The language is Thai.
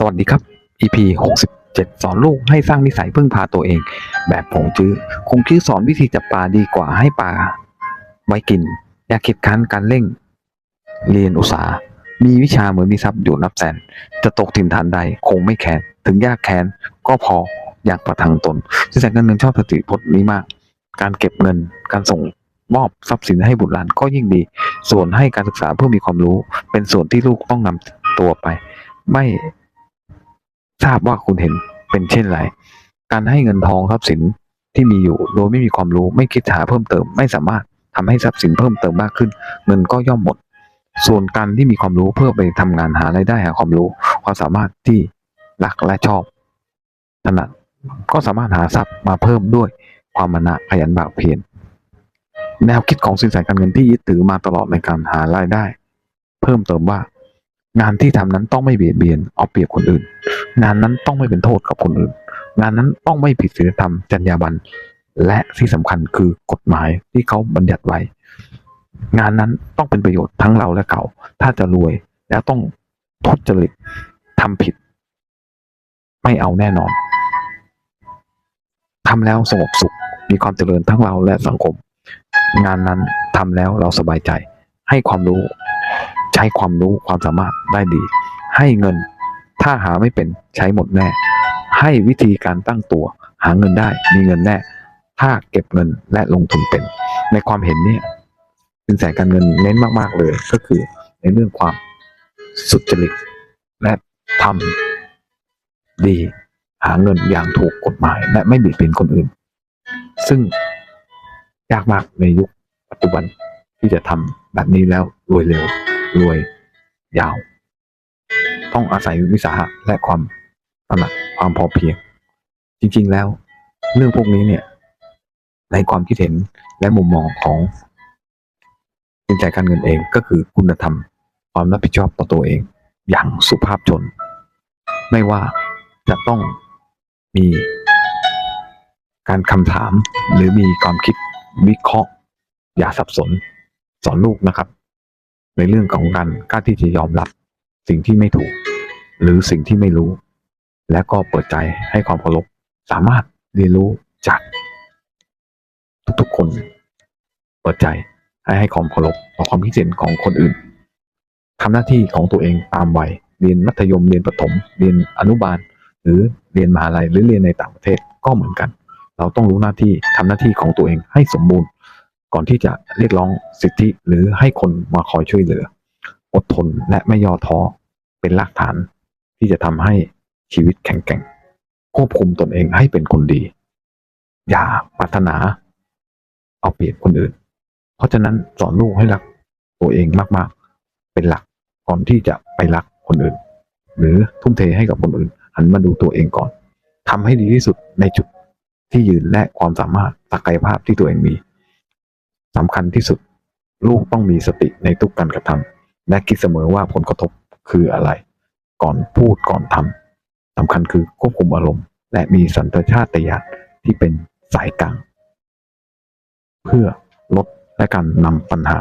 สวัสดีครับ EP 67 สอนลูกให้สร้างนิสัยพึ่งพาตัวเอง แบบผงจื้อคงคิดสอนวิธีจับปลาดีกว่าให้ปลาไว้กิน อย่าคิดค้านการเร่ง เรียนอุตสาห์มีวิชาเหมือนมีทรัพย์อยู่นับแสน จะตกถิ่นฐานใดคงไม่แค้นถึงยากแค้นก็พออยากประทังตนที่แสนเงินเงินชอบสติพจน์นี้มาก การเก็บเงินการส่งมอบทรัพย์สินให้บุตรหลานก็ยิ่งดี ส่วนให้การศึกษาเพื่อมีความรู้ เป็นส่วนที่ลูกต้องนำตัวไป ไม่ ทราบว่าคุณเห็นเป็นเช่นไร การให้เงินทองทรัพย์สินที่มีอยู่โดยไม่มีความรู้ไม่คิดหาเพิ่มเติม ไม่สามารถทำให้ทรัพย์สินเพิ่มเติมมากขึ้น เงินก็ย่อมหมด ส่วนการที่มีความรู้เพื่อไปทำงานหารายได้หาความรู้ ความสามารถที่รักและชอบถนัดก็สามารถหาทรัพย์มาเพิ่มด้วยความมานะขยันบากเพียรแนวคิดของสินแสการเงินที่ยึดถือมาตลอดในการหารายได้ เพิ่มเติมว่า งานที่ทำนั้นต้องไม่เบียดเบียนเอาเปรียบคนอื่น งานนั้นต้องไม่เป็นโทษกับคนอื่น งานนั้นต้องไม่ผิดศีลธรรมจรรยาบรรณและที่สำคัญคือกฎหมายที่เขาบัญญัติไว้ งานนั้นต้องเป็นประโยชน์ทั้งเราและเขาถ้าจะรวยแล้วต้องทุจริตทำผิด ไม่เอาแน่นอนทำแล้วสงบสุขมีความเจริญทั้งเราและสังคม งานนั้นทำแล้วเราสบายใจ ให้ความรู้ ช้ความรู้ความสามารถได้ดี ให้เงินถ้าหาไม่เป็นใช้หมดแน่ ให้วิธีการตั้งตัว หาเงินได้มีเงินแน่ ถ้าเก็บเงินและลงทุนเป็น ในความเห็นเนี่ยสินแสการเงินเน้นมากๆเลย ก็คือในเรื่องความสุจริตและทำดี หาเงินอย่างถูกกฎหมาย และไม่บียดเบียนคนอื่น ซึ่งยากมากในยุคปัจจุบันที่จะทำแบบนี้แล้วรวยเร็ว รวย ยาว ต้องอาศัยวิสาหะและความตระหนักความพอเพียง จริง ๆ แล้ว เรื่องพวกนี้เนี่ย ในความคิดเห็นและมุมมองของสินใจการเงินเองก็คือคุณธรรม ความรับผิดชอบต่อตัวเอง อย่างสุภาพชน ไม่ว่าจะต้องมีการคำถามหรือมีความคิดวิเคราะห์ อย่าสับสน สอนลูกนะครับ ในเรื่องของการกล้าที่จะยอมรับสิ่งที่ไม่ถูก หรือสิ่งที่ไม่รู้ และก็เปิดใจให้ความเคารพสามารถเรียนรู้จากทุกๆคน เปิดใจให้ให้ความเคารพต่อความคิดเห็นของคนอื่นทำหน้าที่ของตัวเองตามวัยเรียนมัธยมเรียนประถม เรียนอนุบาล หรือเรียนมหาลัยหรือเรียนในต่างประเทศก็เหมือนกัน เราต้องรู้หน้าที่ทำหน้าที่ของตัวเองให้สมบูรณ์ ก่อนที่จะเรียกร้องสิทธิหรือให้คนมาคอยช่วยเหลือ อดทนและไม่ย่อท้อเป็นรากฐานที่จะทำให้ชีวิตแข็งแกร่ง ควบคุมตนเองให้เป็นคนดี อย่าปรารถนา เอาเปรียบคนอื่น เพราะฉะนั้นสอนลูกให้รักตัวเองมากๆ เป็นหลักก่อนที่จะไปรักคนอื่น หรือทุ่มเทให้กับคนอื่น หันมาดูตัวเองก่อนทำให้ดีที่สุดในจุดที่ยืนและความสามารถศักยภาพที่ตัวเองมี สำคัญที่สุด ลูกต้องมีสติในทุกการกระทำและคิดเสมอว่าผลกระทบคืออะไร ก่อนพูดก่อนทำสำคัญคือควบคุมอารมณ์ และมีสันตชาตญาณที่เป็นสายกลาง เพื่อลดและการนำปัญหา